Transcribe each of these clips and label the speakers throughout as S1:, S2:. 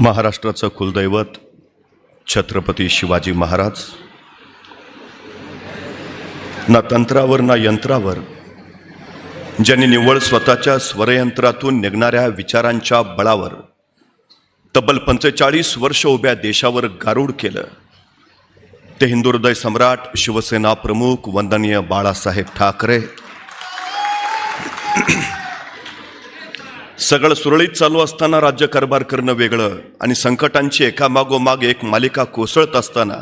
S1: महाराष्ट्राचं कुलदैवत छत्रपती शिवाजी महाराज. ना तंत्रावर ना यंत्रावर. ज्यांनी निव्वळ स्वतःच्या स्वरयंत्रातून निघणाऱ्या विचारांच्या बळावर तब्बल पंचेचाळीस वर्ष उभ्या देशावर गारूड केलं. ते हिंदुहृदय सम्राट शिवसेना प्रमुख वंदनीय बाळासाहेब ठाकरे. सगळं सुरळीत चालू असताना राज्यकारभार करणं वेगळं आणि संकटांची एकामागोमाग एक मालिका कोसळत असताना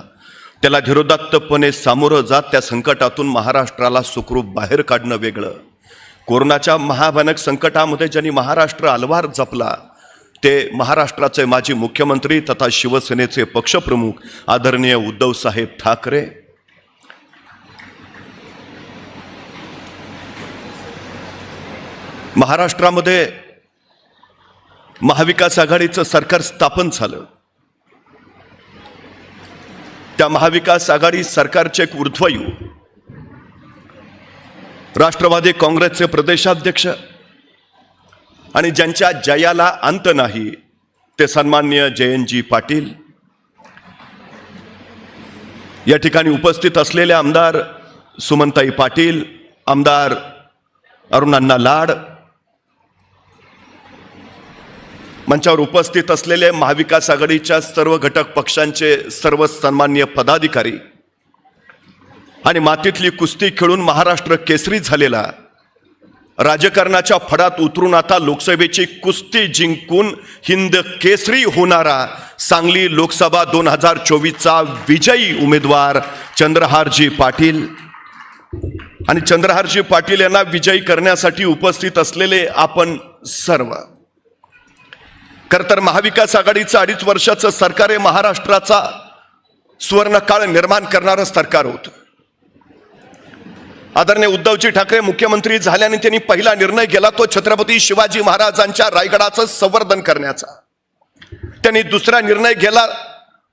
S1: त्याला धीरोदात्तपणे सामोरं जात त्या संकटातून महाराष्ट्राला सुखरूप बाहेर काढणं वेगळं. कोरोनाच्या महाभयानक संकटामध्ये ज्यांनी महाराष्ट्र अलवार जपला ते महाराष्ट्राचे माजी मुख्यमंत्री तथा शिवसेनेचे पक्षप्रमुख आदरणीय उद्धवसाहेब ठाकरे. महाराष्ट्रामध्ये महाविकास आघाडीचं सरकार स्थापन झालं. त्या महाविकास आघाडी सरकारचे एक ऊर्ध्वयू. राष्ट्रवादी काँग्रेसचे प्रदेशाध्यक्ष. आणि ज्यांच्या जयाला अंत नाही ते सन्मान्य जयंतजी पाटील. या ठिकाणी उपस्थित असलेले आमदार सुमनताई पाटील आमदार अरुणांना लाड मंचावर उपस्थित असलेले महाविकास आघाडीच्या सर्व घटक पक्षांचे सर्व सन्मान्य पदाधिकारी आणि मातीतली कुस्ती खेळून महाराष्ट्र केसरी झालेला राजकारणाच्या फडात उतरून आता लोकसभेची कुस्ती जिंकून हिंद केसरी होणारा सांगली लोकसभा दोन हजार चोवीसचा विजयी उमेदवार चंद्रहारजी पाटील. आणि चंद्रहारजी पाटील यांना विजयी करण्यासाठी उपस्थित असलेले आपण सर्व खरं तर महाविकास आघाडीचं अडीच वर्षाचं सरकार हे महाराष्ट्राचा सुवर्णकाळ निर्माण करणारं सरकार होतं. आदरणीय उद्धवजी ठाकरे मुख्यमंत्री झाल्याने त्यांनी पहिला निर्णय गेला तो छत्रपती शिवाजी महाराजांच्या रायगडाचं संवर्धन करण्याचा. त्यांनी दुसरा निर्णय घेला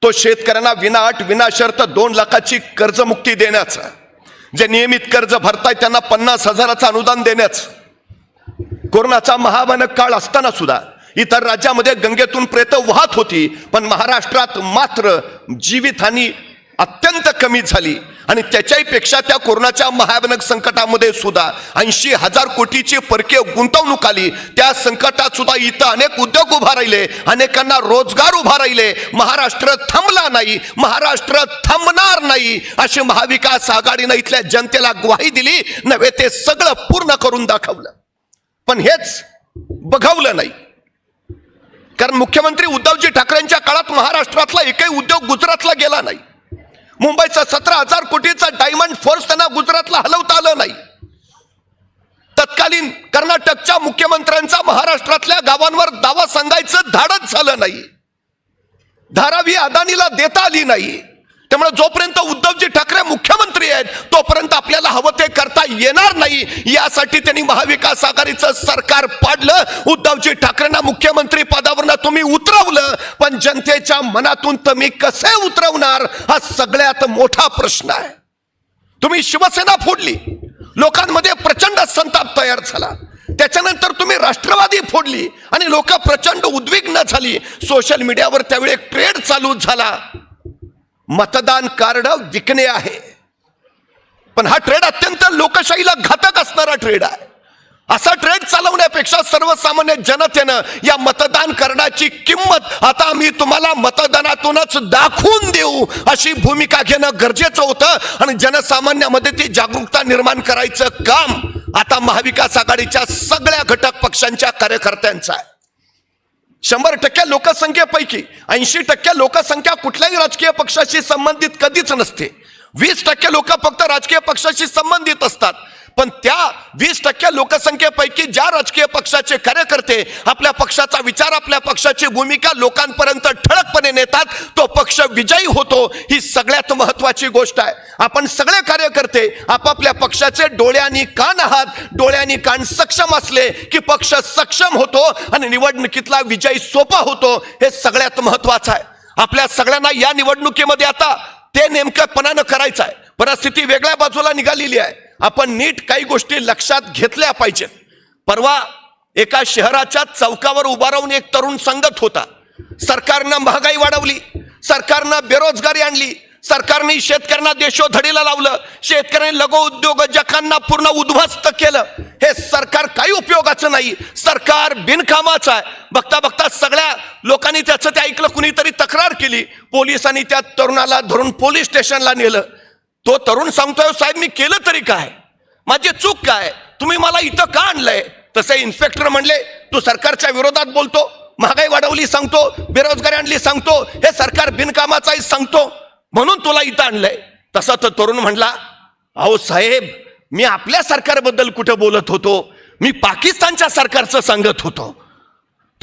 S1: तो शेतकऱ्यांना विनाअट विनाशर्त दोन लाखाची कर्जमुक्ती देण्याचा. जे नियमित कर्ज भरताय त्यांना पन्नास हजाराचं अनुदान देण्याचं. कोरोनाचा महामानक काळ असताना सुद्धा इतर राज्यामध्ये गंगेतून प्रेत वाहत होती पण महाराष्ट्रात मात्र जीवितहानी अत्यंत कमी झाली. आणि त्याच्याही पेक्षा त्या कोरोनाच्या महाभनक संकटामध्ये सुद्धा ऐंशी हजार कोटीची परकीय गुंतवणूक आली. त्या संकटात सुद्धा इथं अनेक उद्योग उभा राहिले अनेकांना रोजगार उभा राहिले. महाराष्ट्र थांबला नाही महाराष्ट्र थांबणार नाही अशी महाविकास आघाडीनं इथल्या जनतेला ग्वाही दिली. नव्हे ते सगळं पूर्ण करून दाखवलं. पण हेच बघवलं नाही. कारण मुख्यमंत्री उद्धवजी ठाकरेंच्या काळात महाराष्ट्रातला एकही उद्योग गुजरातला गेला नाही. मुंबईचा सतरा हजार कोटीचा डायमंड फोर्स त्यांना गुजरातला हलवता आलं नाही. तत्कालीन कर्नाटकच्या मुख्यमंत्र्यांचा महाराष्ट्रातल्या गावांवर दावा सांगायचं धाडच झालं नाही. धारावी अदानीला देता आली नाही. त्यामुळे जोपर्यंत उद्धवजी ठाकरे मुख्यमंत्री आहेत तोपर्यंत आपल्याला हवं ते करता येणार नाही. यासाठी त्यांनी महाविकास आघाडीचं सरकार पाडलं. उद्धवजी ठाकरेंना मुख्यमंत्री पदावरनं तुम्ही उतरवलं. पण जनतेच्या मनातून तुम्ही कसे उतरवणार? हा सगळ्यात मोठा प्रश्न आहे. तुम्ही शिवसेना फोडली. लोकांमध्ये प्रचंड संताप तयार झाला. त्याच्यानंतर तुम्ही राष्ट्रवादी फोडली आणि लोक प्रचंड उद्विग्न झाली. सोशल मीडियावर त्यावेळी एक ट्रेड चालू झाला. मतदान कार्ड विकणे आहे. पण हा ट्रेड अत्यंत लोकशाहीला घातक असणारा ट्रेड आहे. असा ट्रेड चालवण्यापेक्षा सर्वसामान्य जनतेनं या मतदान कार्डाची किंमत आता आम्ही तुम्हाला मतदानातूनच दाखवून देऊ अशी भूमिका घेणं गरजेचं होतं आणि जनसामान्यामध्ये ती जागरूकता निर्माण करायचं काम आता महाविकास आघाडीच्या सगळ्या घटक पक्षांच्या कार्यकर्त्यांचं आहे. शंभर टक्के लोकसंख्येपैकी ऐंशी टक्के लोकसंख्या कुठल्याही राजकीय पक्षाशी संबंधित कधीच नसते. वीस टक्के लोक फक्त राजकीय पक्षाशी संबंधित असतात. पण त्या वीस टक्के लोकसंख्येपैकी ज्या राजकीय पक्षाचे कार्यकर्ते आपल्या पक्षाचा विचार आपल्या पक्षाची भूमिका लोकांपर्यंत ठळकपणे नेतात तो पक्ष विजयी होतो ही सगळ्यात महत्वाची गोष्ट आहे. आपण सगळे कार्यकर्ते आपापल्या पक्षाचे डोळ्यांनी कान आहात डोळ्यांनी कान सक्षम असले की पक्ष सक्षम होतो आणि निवडणुकीतला विजय सोपा होतो हे सगळ्यात महत्वाचं आहे. आपल्या सगळ्यांना या निवडणुकीमध्ये आता ते नेमकंपणानं करायचं आहे. परिस्थिती वेगळ्या बाजूला निघालेली आहे. आपण नीट काही गोष्टी लक्षात घेतल्या पाहिजेत. परवा एका शहराच्या चौकावर उभा राहून एक तरुण सांगत होता. सरकारनं महागाई वाढवली. सरकारनं बेरोजगारी आणली. सरकारने शेतकऱ्यांना देशोधडीला लावलं. शेतकऱ्यांनी लघु उद्योजकांना पूर्ण उद्ध्वस्त केलं. हे सरकार काही उपयोगाचं नाही. अधिकार बिनकामाचा आहे. बघता बघता सगळ्या लोकांनी त्याचं ते ऐकलं कुणीतरी तक्रार केली. पोलिसांनी त्या तरुणाला धरून पोलीस स्टेशनला नेलं. तो तरुण सांगतोय साहेब मी केलं तरी काय? माझी चूक काय? तुम्ही मला इथं का आणलंय? तसे इन्स्पेक्टर म्हणले तू सरकारच्या विरोधात बोलतो महागाई वाढवली सांगतो बेरोजगारी आणली सांगतो हे सरकार बिनकामाचाही सांगतो म्हणून तुला इथं आणलंय. तसा तो तरुण म्हणला अहो साहेब मी आपल्या सरकारबद्दल कुठं बोलत होतो? मी पाकिस्तानच्या सरकारचं सांगत होतो.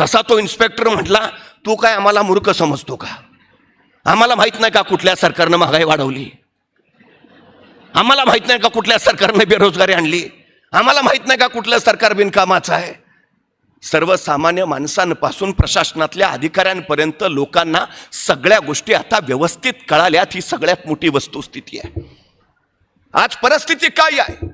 S1: तसा तो इन्स्पेक्टर म्हटला तू काय आम्हाला मूर्ख समजतो का? आम्हाला माहीत नाही का कुठल्या सरकारनं महागाई वाढवली? आम्हाला माहीत नाही का कुठल्या सरकारने बेरोजगारी आणली? आम्हाला माहीत नाही का कुठलं सरकार बिनकामाचं आहे? सर्वसामान्य माणसांपासून प्रशासनातल्या अधिकाऱ्यांपर्यंत लोकांना सगळ्या गोष्टी आता व्यवस्थित कळाल्यात ही सगळ्यात मोठी वस्तुस्थिती आहे. आज परिस्थिती काय आहे?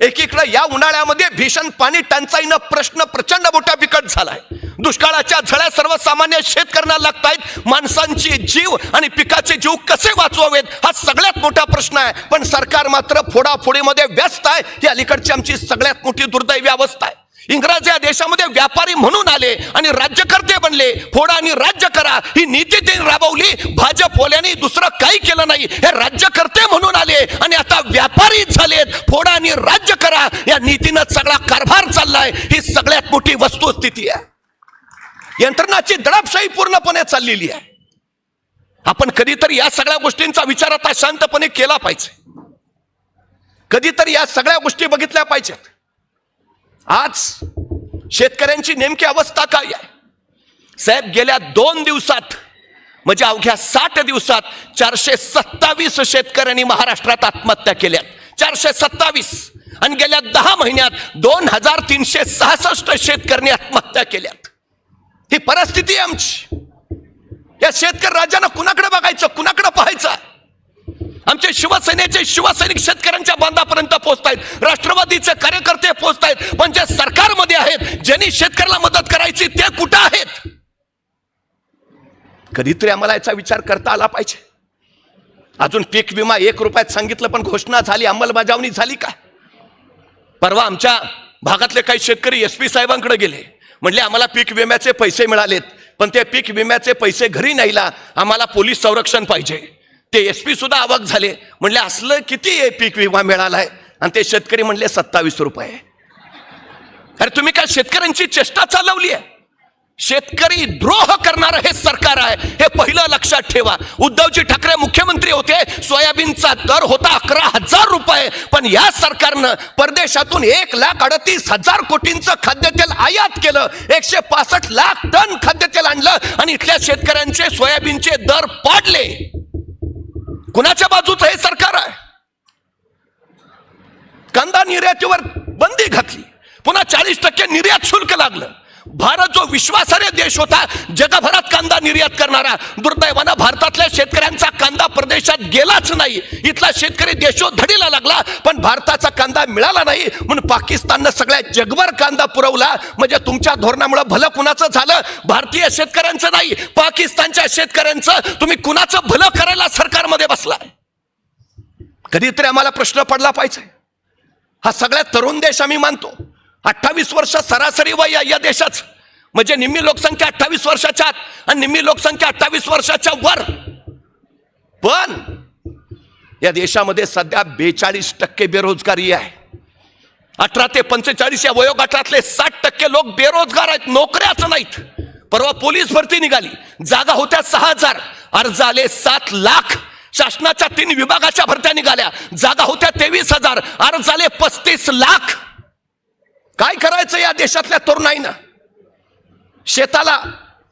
S1: एकीकडे या उन्हाळ्यामध्ये भीषण पाणी टंचाईनं प्रश्न प्रचंड मोठा बिकट झालाय. दुष्काळाच्या झळ्या सर्वसामान्य शेतकऱ्यांना लागतायत. माणसांचे जीव आणि पिकाचे जीव कसे वाचवावेत? हा सगळ्यात मोठा प्रश्न आहे. पण सरकार मात्र फोडाफोडीमध्ये व्यस्त आहे. ही अलीकडची आमची सगळ्यात मोठी दुर्दैवी अवस्था आहे. इंग्रज या देशामध्ये व्यापारी म्हणून आले आणि राज्यकर्ते आणले फोडा आणि राज्य करा. ही नीती त्यांनी राबवली. भाजप ओल्याने दुसरं काही केलं नाही. हे राज्यकर्ते म्हणून आले आणि आता व्यापारी झालेत. फोडा आणि राज्य करा. या नीतीनं सगळा कारभार चाललाय. ही सगळ्यात मोठी वस्तुस्थिती आहे. यंत्रणाची दडपशाही पूर्णपणे चाललेली आहे. आपण कधीतरी या सगळ्या गोष्टींचा विचार आता शांतपणे केला पाहिजे. कधीतरी या सगळ्या गोष्टी बघितल्या पाहिजेत. आज शेतकऱ्यांची नेमकी अवस्था काय आहे? साहेब गेल्या दोन दिवसात म्हणजे अवघ्या साठ दिवसात चारशे सत्तावीस शेतकऱ्यांनी महाराष्ट्रात आत्महत्या केल्या चारशे सत्तावीस. आणि गेल्या दहा महिन्यात दोन हजार तीनशे सहासष्ट शेतकऱ्यांनी आत्महत्या केल्यात. ही परिस्थिती आमची. या शेतकरी राजानं कुणाकडे बघायचं? कुणाकडे पाहायचं? आमचे शिवसेनेचे शिवसैनिक शेतकऱ्यांच्या बांधापर्यंत पोहोचतायत. राष्ट्रवादीचे कार्यकर्ते पोहोचतायत. पण जे सरकारमध्ये आहेत ज्यांनी शेतकऱ्याला मदत करायची ते कुठं आहेत? कधीतरी आम्हाला याचा विचार करता आला पाहिजे. अजून पीक विमा एक रुपयात सांगितलं पण घोषणा झाली अंमलबजावणी झाली का? परवा आमच्या भागातले काही शेतकरी एस पी साहेबांकडे गेले. म्हणले आम्हाला पीक विम्याचे पैसे मिळालेत पण ते पीक विम्याचे पैसे घरी नाहीला आम्हाला पोलीस संरक्षण पाहिजे. ते एस पी सुद्धा अवाक झाले. म्हणले असलं किती आहे पीक विमा मिळालाय? आणि ते शेतकरी म्हणले सत्तावीस रुपये. अरे तुम्ही काय शेतकऱ्यांची चेष्टा चालवली आहे शेतकरी द्रोह करणारं हे सरकार आहे. हे पहिलं लक्षात ठेवा. उद्धवजी ठाकरे मुख्यमंत्री होते. सोयाबीनचा दर होता अकरा हजार रुपये. पण या सरकारनं परदेशातून एक लाख अडतीस हजार कोटींचं खाद्यतेल आयात केलं. एकशे पासष्ट लाख टन खाद्यतेल आणलं आणि इथल्या शेतकऱ्यांचे सोयाबीनचे दर पाडले. कुणाच्या बाजूचं हे सरकार आहे? कांदा निर्यातीवर बंदी घातली. पुन्हा चाळीस टक्के निर्यात शुल्क लागलं. भारत जो विश्वासार्ह देश होता जगभरात कांदा निर्यात करणारा दुर्दैवानं भारतातल्या शेतकऱ्यांचा कांदा प्रदेशात गेलाच नाही. इथला शेतकरी देशोधडीला लागला पण भारताचा कांदा मिळाला नाही. म्हणून पाकिस्ताननं सगळ्या जगभर कांदा पुरवला. म्हणजे तुमच्या धोरणामुळे भलं कुणाचं झालं? भारतीय शेतकऱ्यांचं नाही. पाकिस्तानच्या शेतकऱ्यांचं. तुम्ही कुणाचं भलं करायला सरकारमध्ये बसलाय? कधीतरी आम्हाला प्रश्न पडला पाहिजे. हा सगळ्यात तरुण देश आम्ही मानतो. अठ्ठावीस वर्ष सरासरी वय या देशाच. म्हणजे निम्मी लोकसंख्या अठ्ठावीस वर्षाच्या आत आणि निम्मी लोकसंख्या अठ्ठावीस वर्षाच्या वर. पण या देशामध्ये सध्या बेचाळीस टक्के बेरोजगारी आहे. अठरा ते पंचेचाळीस या वयोगटातले साठ टक्के लोक बेरोजगार आहेत नोकऱ्याच नाहीत. परवा पोलीस भरती निघाली. जागा होत्या सहा हजार. अर्ज आले सात लाख. शासनाच्या तीन विभागाच्या भरत्या निघाल्या. जागा होत्या तेवीस हजार. अर्ज आले पस्तीस लाख. काय करायचं या देशातल्या तरुणाईनं? शेताला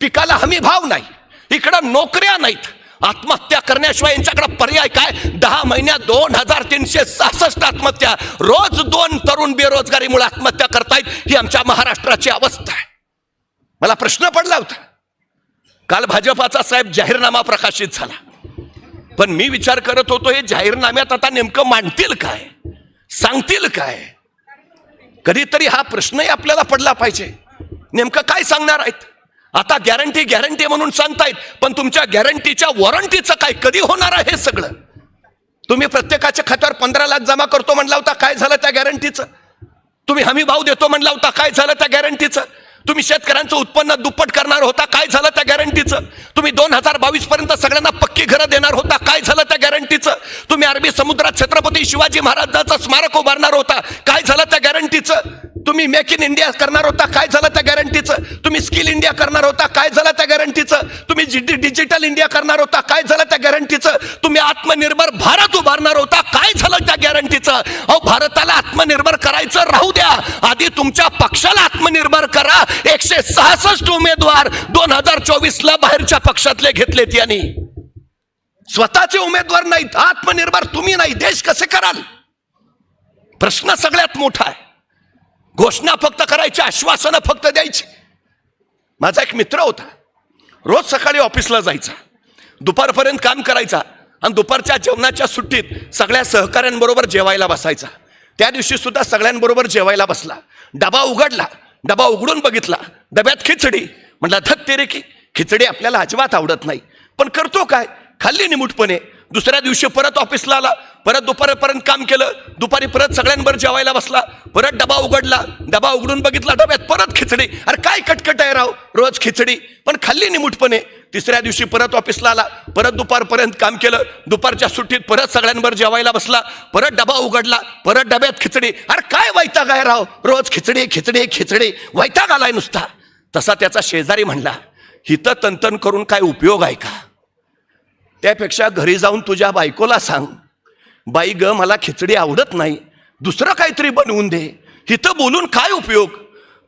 S1: पिकाला हमी भाव नाही. इकडं नोकऱ्या नाहीत. आत्महत्या करण्याशिवाय यांच्याकडे पर्याय काय? दहा महिन्यात दोन हजार तीनशे सहासष्ट आत्महत्या. रोज दोन तरुण बेरोजगारीमुळे आत्महत्या करतायत. ही आमच्या महाराष्ट्राची अवस्था आहे. मला प्रश्न पडला होता. काल भाजपाचा साहेब जाहीरनामा प्रकाशित झाला. पण मी विचार करत होतो हे जाहीरनाम्यात आता नेमकं मांडतील काय? सांगतील काय? कधीतरी हा प्रश्नही आपल्याला पडला पाहिजे. नेमकं काय सांगणार आहेत? आता गॅरंटी गॅरंटी म्हणून सांगतायत पण तुमच्या गॅरंटीच्या वॉरंटीचं काय कधी होणार आहे हे सगळं? तुम्ही प्रत्येकाच्या खात्यावर पंधरा लाख जमा करतो म्हणला होता काय झालं त्या गॅरंटीचं तुम्ही हमी भाव देतो म्हणला होता काय झालं त्या गॅरंटीचं तुम्ही शेतकऱ्यांचं उत्पन्न दुप्पट करणार होता काय झालं त्या गॅरंटीचं तुम्ही दोन हजार बावीस पर्यंत सगळ्यांना पक्की घरं देणार होता काय झालं त्या गॅरंटीचं तुम्ही अरबी समुद्रात छत्रपती शिवाजी महाराजांचं स्मारक उभारणार होता काय झालं तुम्ही मेक इन इंडिया करणार होता काय झालं त्या गॅरंटीचं तुम्ही स्किल इंडिया करणार होता काय झालं त्या गॅरंटीचं तुम्ही डिजिटल इंडिया करणार होता काय झालं त्या गॅरंटीचं तुम्ही आत्मनिर्भर भारत उभारणार होता काय झालं त्या गॅरंटीचं अहो भारताला आत्मनिर्भर करायचं राहू द्या. आधी तुमच्या पक्षाला आत्मनिर्भर करा. एकशे सहासष्ट उमेदवार दोन हजार चोवीस ला बाहेरच्या पक्षातले घेतलेत यांनी. स्वतःचे उमेदवार नाहीत आत्मनिर्भर तुम्ही नाही देश कसे कराल? प्रश्न सगळ्यात मोठा आहे. घोषणा फक्त करायची आश्वासनं फक्त द्यायची. माझा एक मित्र होता. रोज सकाळी ऑफिसला जायचा. दुपारपर्यंत काम करायचा. आणि दुपारच्या जेवणाच्या सुट्टीत सगळ्या सहकाऱ्यांबरोबर जेवायला बसायचा. त्या दिवशी सुद्धा सगळ्यांबरोबर जेवायला बसला. डबा उघडला. डबा उघडून बघितला. डब्यात खिचडी. म्हटलं धत्ते रे की खिचडी आपल्याला अजिबात आवडत नाही. पण करतो काय? खाल्ली निमूटपणे. दुसऱ्या दिवशी परत ऑफिसला आला. परत दुपारपर्यंत काम केलं. दुपारी परत सगळ्यांवर जेवायला बसला. परत डबा उघडला. डबा उघडून बघितला डब्यात परत खिचडी. अरे काय कटकट आहे राव? रोज खिचडी. पण खाल्ली निमूटपणे तिसऱ्या दिवशी परत ऑफिसला आला. परत दुपारपर्यंत काम केलं. दुपारच्या सुट्टीत परत सगळ्यांवर जेवायला बसला. परत डबा उघडला. परत डब्यात खिचडी. अरे काय वैताग आहे राव? रोज खिचडी खिचडी खिचडी. वैताग आलाय नुसता. तसा त्याचा शेजारी म्हणला हिथं तंतन करून काय उपयोग आहे का? त्यापेक्षा घरी जाऊन तुझ्या बायकोला सांग. बाई ग मला खिचडी आवडत नाही. दुसरं काहीतरी बनवून दे. हिथं बोलून काय उपयोग?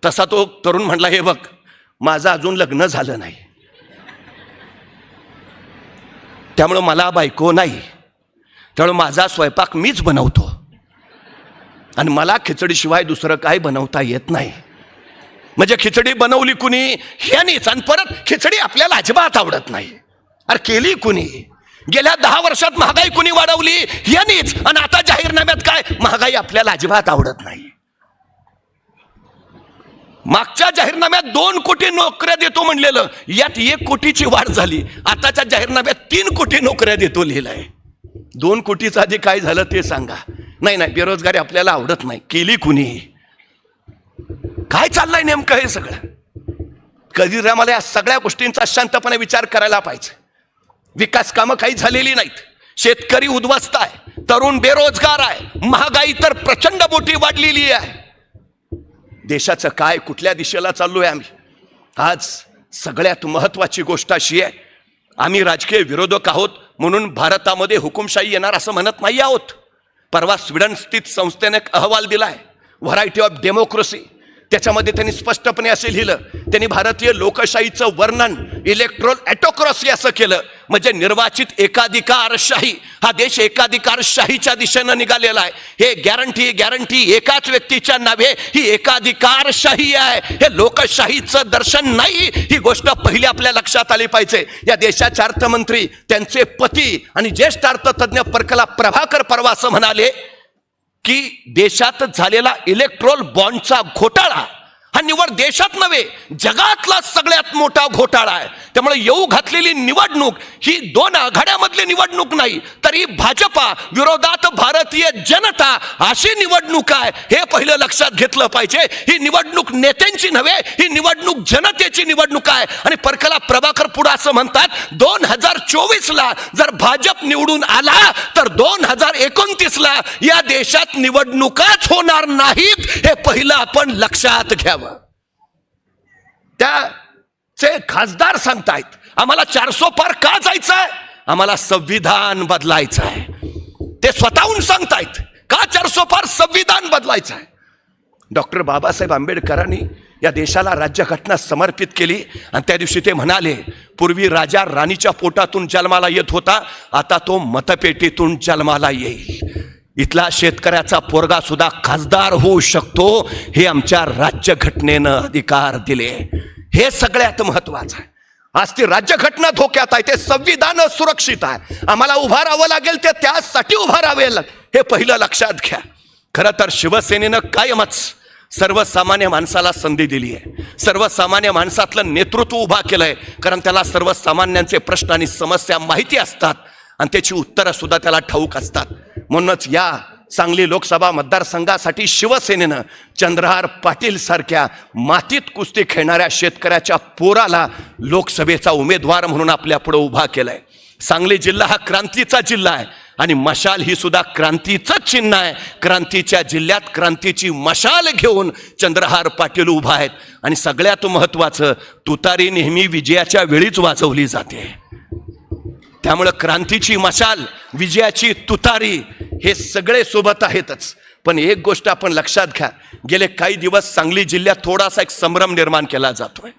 S1: तसा तो तरुण म्हणला हे बघ माझं अजून लग्न झालं नाही. त्यामुळं मला बायको नाही. त्यामुळं माझा स्वयंपाक मीच बनवतो. आणि मला खिचडीशिवाय दुसरं काय बनवता येत नाही. म्हणजे खिचडी बनवली कुणी ह्यानीच. आणि परत खिचडी आपल्याला अजिबात आवडत नाही. अरे केली कुणी? गेल्या दहा वर्षात महागाई कुणी वाढवली? यांनीच. आणि आता जाहीरनाम्यात काय? महागाई आपल्याला अजिबात आवडत नाही. मागच्या जाहीरनाम्यात दोन कोटी नोकऱ्या देतो म्हणलेलं. यात एक कोटीची वाढ झाली. आताच्या जाहीरनाम्यात तीन कोटी नोकऱ्या देतो लिहिलंय. दोन कोटीचं आधी काय झालं ते सांगा. नाही नाही बेरोजगारी आपल्याला आवडत नाही. केली कुणी? काय चाललंय नेमकं हे सगळं? कधी मला या सगळ्या गोष्टींचा शांतपणे विचार करायला पाहिजे. विकास कामं काही झालेली नाहीत. शेतकरी उद्ध्वस्त आहे तरुण बेरोजगार आहे महागाई तर प्रचंड मोठी वाढलेली आहे. देशाचं काय कुठल्या दिशेला चाललोय आम्ही? आज सगळ्यात महत्वाची गोष्ट अशी आहे आम्ही राजकीय विरोधक आहोत म्हणून भारतामध्ये हुकुमशाही येणार असं म्हणत नाही आहोत. परवा स्वीडन स्थित संस्थेने अहवाल दिलाय व्हरायटी ऑफ डेमोक्रेसी त्याच्यामध्ये त्यांनी स्पष्टपणे असे लिहिलं त्यांनी भारतीय लोकशाहीचं वर्णन इलेक्ट्रोल ॲटोक्रॉसी असं केलं. म्हणजे निर्वाचित एकाधिकारशाही हा देश एकाधिकारशाहीच्या दिशेनं निघालेला आहे. हे गॅरंटी गॅरंटी एकाच व्यक्तीच्या नावे ही एकाधिकारशाही आहे. हे लोकशाहीचं दर्शन नाही ही गोष्ट पहिली आपल्या लक्षात आली पाहिजे. या देशाचे अर्थमंत्री त्यांचे पती आणि ज्येष्ठ अर्थतज्ञ परकला प्रभाकर परवा असं म्हणाले की देशात झालेला इलेक्ट्रोल बॉन्डचा घोटाळा हा निवड देशात नव्हे जगातला सगळ्यात मोठा घोटाळा आहे. त्यामुळे येऊ घातलेली निवडणूक ही दोन आघाड्यामधली निवडणूक नाही तर ही भाजपा विरोधात भारतीय जनता अशी निवडणूक आहे हे पहिलं लक्षात घेतलं पाहिजे. ही निवडणूक नेत्यांची नव्हे ही निवडणूक जनतेची निवडणूक आहे. आणि परकला प्रभाकर पुढे असं म्हणतात दोन हजार चोवीस ला जर भाजप निवडून आला तर दोन हजार एकोणतीस ला या देशात निवडणुकाच होणार नाहीत हे पहिलं आपण लक्षात घ्यावं. त्याचे खासदार सांगतायत आम्हाला चारसो पार का जायचं आहे आम्हाला संविधान बदलायचं आहे ते स्वतःहून सांगतायत का चारसो पार संविधान बदलायचं आहे डॉक्टर बाबासाहेब आंबेडकरांनी या देशाला राज्यघटना समर्पित केली आणि त्या दिवशी ते म्हणाले पूर्वी राजा राणीच्या पोटातून जन्माला येत होता आता तो मतपेटीतून जन्माला येईल. इथला शेतकऱ्याचा पोरगा सुद्धा खासदार होऊ शकतो हे आमच्या राज्यघटनेनं अधिकार दिले. हे सगळ्यात महत्वाचं आहे. आज ती राज्यघटना धोक्यात आहे ते संविधान सुरक्षित आहे. आम्हाला उभा राहावं लागेल ते त्यासाठी उभा राहावे हे पहिलं लक्षात घ्या. खरं तर शिवसेनेनं कायमच सर्वसामान्य माणसाला संधी दिली आहे. सर्वसामान्य माणसातलं नेतृत्व उभा केलंय कारण त्याला सर्वसामान्यांचे प्रश्न आणि समस्या माहिती असतात आणि त्याची उत्तरं सुद्धा त्याला ठाऊक असतात. म्हणूनच या सांगली लोकसभा मतदारसंघासाठी शिवसेनेनं चंद्रहार पाटील सारख्या मातीत कुस्ती खेळणाऱ्या शेतकऱ्याच्या पोराला लोकसभेचा उमेदवार म्हणून आपल्या पुढे उभा केलाय. सांगली जिल्हा हा क्रांतीचा जिल्हा आहे आणि मशाल ही सुद्धा क्रांतीचंच चिन्ह आहे. क्रांतीच्या जिल्ह्यात क्रांतीची मशाल घेऊन चंद्रहार पाटील उभा आहेत. आणि सगळ्यात महत्वाचं तुतारी नेहमी विजयाच्या वेळीच वाजवली जाते. त्यामुळं क्रांतीची मशाल विजयाची तुतारी हे सगळे सोबत आहेतच. पण एक गोष्ट आपण लक्षात घ्या गेले काही दिवस सांगली जिल्ह्यात थोडासा एक संभ्रम निर्माण केला जातोय.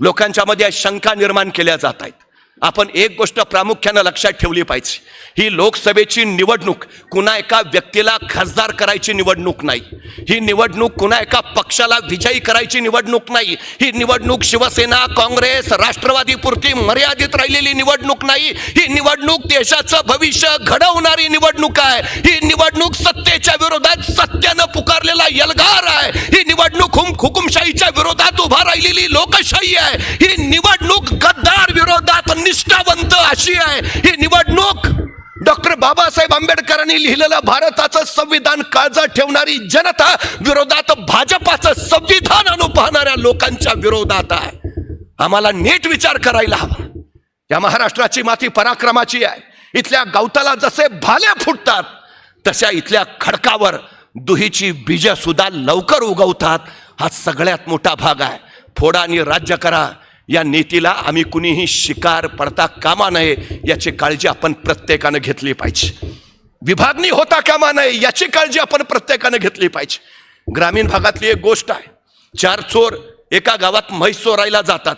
S1: लोकांच्या मध्ये शंका निर्माण केल्या जात आहेत. आपण एक गोष्ट प्रामुख्यानं लक्षात ठेवली पाहिजे. ही लोकसभेची निवडणूक कुणा एका व्यक्तीला खासदार करायची निवडणूक नाही. ही निवडणूक कुणा एका पक्षाला विजयी करायची निवडणूक नाही. ही निवडणूक शिवसेना काँग्रेस राष्ट्रवादी पुरती मर्यादित राहिलेली निवडणूक नाही. ही निवडणूक देशाचं भविष्य घडवणारी निवडणूक आहे. ही निवडणूक सत्तेच्या विरोधात सत्यानं पुकारलेला यलगार आहे. ही निवडणूक हुम हुकुमशाहीच्या विरोधात उभा राहिलेली लोकशाही आहे. ही निवडणूक गद्दार विरोधात अशी आहे. ही निवडणूक डॉक्टर बाबासाहेब आंबेडकरांनी लिहिलेलं भारताचं संविधान काळजात ठेवणारी जनता विरोधात भाजपाचं संविधान आणू पाहणाऱ्या लोकांच्या विरोधात आहे. आम्हाला नीट विचार करायला हवा. या महाराष्ट्राची माती पराक्रमाची आहे. इथल्या गवताला जसे भाल्या फुटतात तशा इथल्या खडकावर दुहीची बीज सुद्धा लवकर उगवतात. हा सगळ्यात मोठा भाग आहे. फोडा आणि राज्य करा या नीतीला आम्ही कुणीही शिकार पडता कामा नये याची काळजी आपण प्रत्येकानं घेतली पाहिजे. विभागणी होता कामा नये याची काळजी आपण प्रत्येकानं घेतली पाहिजे. ग्रामीण भागातली एक गोष्ट आहे चार चोर एका गावात म्हैस चोरायला जातात.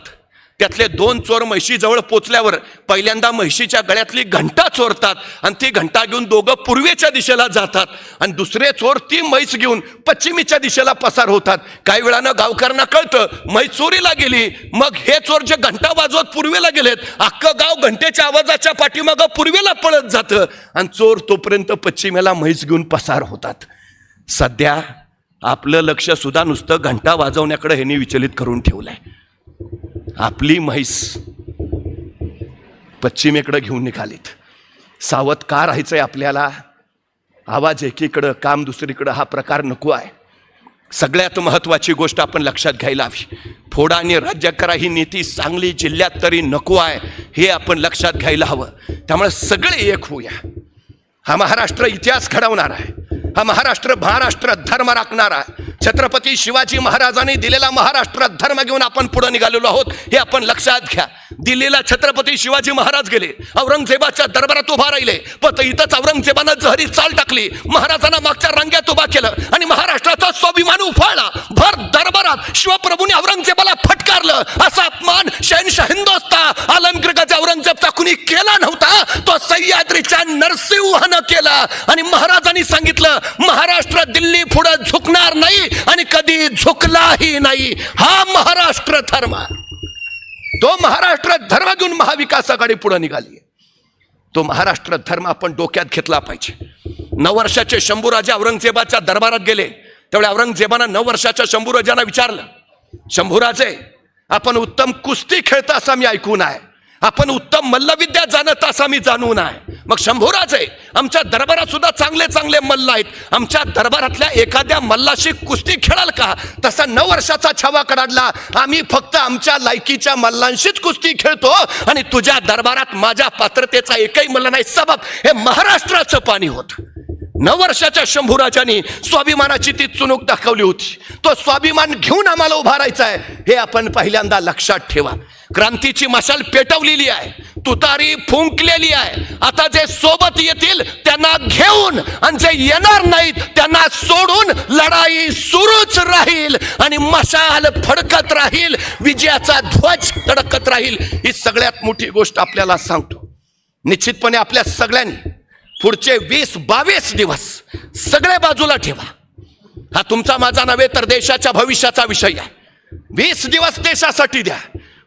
S1: त्यातले दोन चोर म्हैशीजवळ पोचल्यावर पहिल्यांदा म्हैशीच्या गळ्यातली घंटा चोरतात आणि ती घंटा घेऊन दोघं पूर्वेच्या दिशेला जातात आणि दुसरे चोर ती म्हैस घेऊन पश्चिमेच्या दिशेला पसार होतात. काही वेळानं गावकऱ्यांना कळतं म्हैस चोरीला गेली मग हे चोर जे घंटा वाजवत पूर्वेला गेलेत अख्खं गाव घंटेच्या आवाजाच्या पाठीमागं पूर्वेला पळत जातं आणि चोर तोपर्यंत पश्चिमेला म्हैस घेऊन पसार होतात. सध्या आपलं लक्ष सुद्धा नुसतं घंटा वाजवण्याकडे ह्यांनी विचलित करून ठेवलंय. आपली म्हैस पश्चिमेकडं घेऊन निघालीत. सावध का राहायचंय आपल्याला. आवाज एकीकडं काम दुसरीकडं हा प्रकार नको आहे. सगळ्यात महत्वाची गोष्ट आपण लक्षात घ्यायला हवी. फोडा आणि राज्य करा ही नीती सांगली जिल्ह्यात तरी नको आहे हे आपण लक्षात घ्यायला हवं. त्यामुळे सगळे एक होऊया. हा महाराष्ट्र इतिहास घडवणार आहे. हा महाराष्ट्र महाराष्ट्र धर्म राखणार आहे. छत्रपती शिवाजी महाराजांनी दिलेला महाराष्ट्रात धर्म घेऊन आपण पुढे निघालेलो आहोत हे आपण लक्षात घ्या. दिल्लीला छत्रपती शिवाजी महाराज गेले औरंगजेबाच्या दरबारात उभा राहिले पण इथंच औरंगजेबानं जहरी चाल टाकली महाराजांना मागच्या रांग्यात उभा केलं आणि महाराष्ट्राचा स्वाभिमान उफाळला. भर दरबारात शिवप्रभूने औरंगजेबाला फटकारलं असा अपमान शहनशाह हिंदोस्ता आलमगीर औरंगजेबचा कुणी केला नव्हता. तो सह्याद्रीच्या नरसिंहानं केला. आणि महाराजांनी सांगितलं महाराष्ट्र दिल्ली पुढे झुकणार नाही आणि कधी झुकलाही नाही. हा महाराष्ट्र धर्म. तो महाराष्ट्र धर्म घेऊन महाविकास आघाडी पुढे निघाली. तो महाराष्ट्र धर्म आपण डोक्यात घेतला पाहिजे. नऊ वर्षाचे शंभूराजा औरंगजेबाच्या दरबारात गेले. त्यावेळी औरंगजेबानं नऊ वर्षाच्या शंभूराजांना विचारलं शंभूराजे आपण उत्तम कुस्ती खेळता असं मी ऐकून आहे. आपण उत्तम मल्लविद्या जाणत असं आम्ही जाणून आहे. मग शंभूराज आहे आमच्या दरबारात सुद्धा चांगले चांगले मल्ल आहेत. आमच्या दरबारातल्या एखाद्या मल्लाशी कुस्ती खेळाल का? तसा नऊ वर्षाचा छावा काढला आम्ही फक्त आमच्या लायकीच्या मल्लांशीच कुस्ती खेळतो आणि तुझ्या दरबारात माझ्या पात्रतेचा एकही मल्ल नाही. सबब हे महाराष्ट्राचं पाणी होत. नऊ वर्षाच्या शंभूराजांनी स्वाभिमानाची ती चुनूक दाखवली होती. तो स्वाभिमान घेऊन आम्हाला उभारायचा आहे. हे आपण पहिल्यांदा लक्षात ठेवा. क्रांतीची मशाल पेटवलेली आहे. तुतारी फुंकलेली आहे. आता जे सोबत येतील त्यांना घेऊन आणि जे येणार नाहीत त्यांना सोडून लढाई सुरूच राहील आणि मशाल फडकत राहील विजयाचा ध्वज तडकत राहील. ही सगळ्यात मोठी गोष्ट आपल्याला सांगतो. निश्चितपणे आपल्या सगळ्यांनी पुढचे वीस बावीस दिवस सगळ्या बाजूला ठेवा. हा तुमचा माझा नव्हे तर देशाच्या भविष्याचा विषय आहे. वीस दिवस देशासाठी द्या.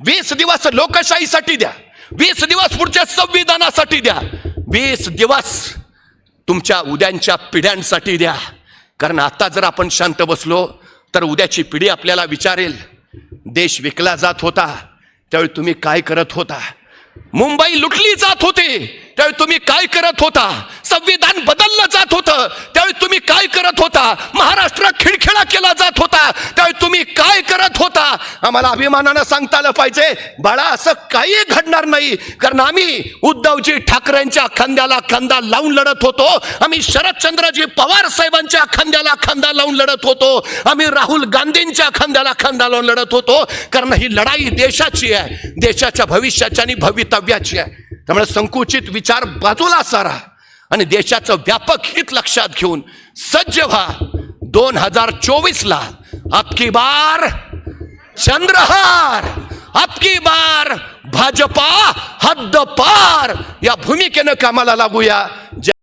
S1: वीस दिवस लोकशाहीसाठी द्या. वीस दिवस पुढच्या संविधानासाठी द्या. वीस दिवस तुमच्या उद्यांच्या पिढ्यांसाठी द्या. कारण आता जर आपण शांत बसलो तर उद्याची पिढी आपल्याला विचारेल देश विकला जात होता त्यावेळी तुम्ही काय करत होता? मुंबई लुटली जात होती. त्यावेळी तुम्ही काय करत होता? संविधान बदललं जात होतं. त्यावेळी तुम्ही काय करत होता? महाराष्ट्र खिळखिळा केला जात होता. त्यावेळी तुम्ही काय करत होता? आम्हाला अभिमानानं सांगता आलं पाहिजे बाळा असं काही घडणार नाही. कारण आम्ही उद्धवजी ठाकरेंच्या खांद्याला खांदा लावून लढत होतो. आम्ही शरदचंद्रजी पवार साहेबांच्या खांद्याला खांदा लावून लढत होतो. आम्ही राहुल गांधींच्या खांद्याला खांदा लावून लढत होतो. कारण ही लढाई देशाची आहे. देशाच्या भविष्याची आणि भवितव्याची आहे. त्यामुळे संकुचित विचार बाजूला सारा आणि देशाचं व्यापक हित लक्षात घेऊन सज्ज व्हा. दोन हजार चोवीसला आपकी अबकी बार चंद्रहार अबकी बार भाजपा हद्द पार. या भूमिकेनं कामाला लागूया.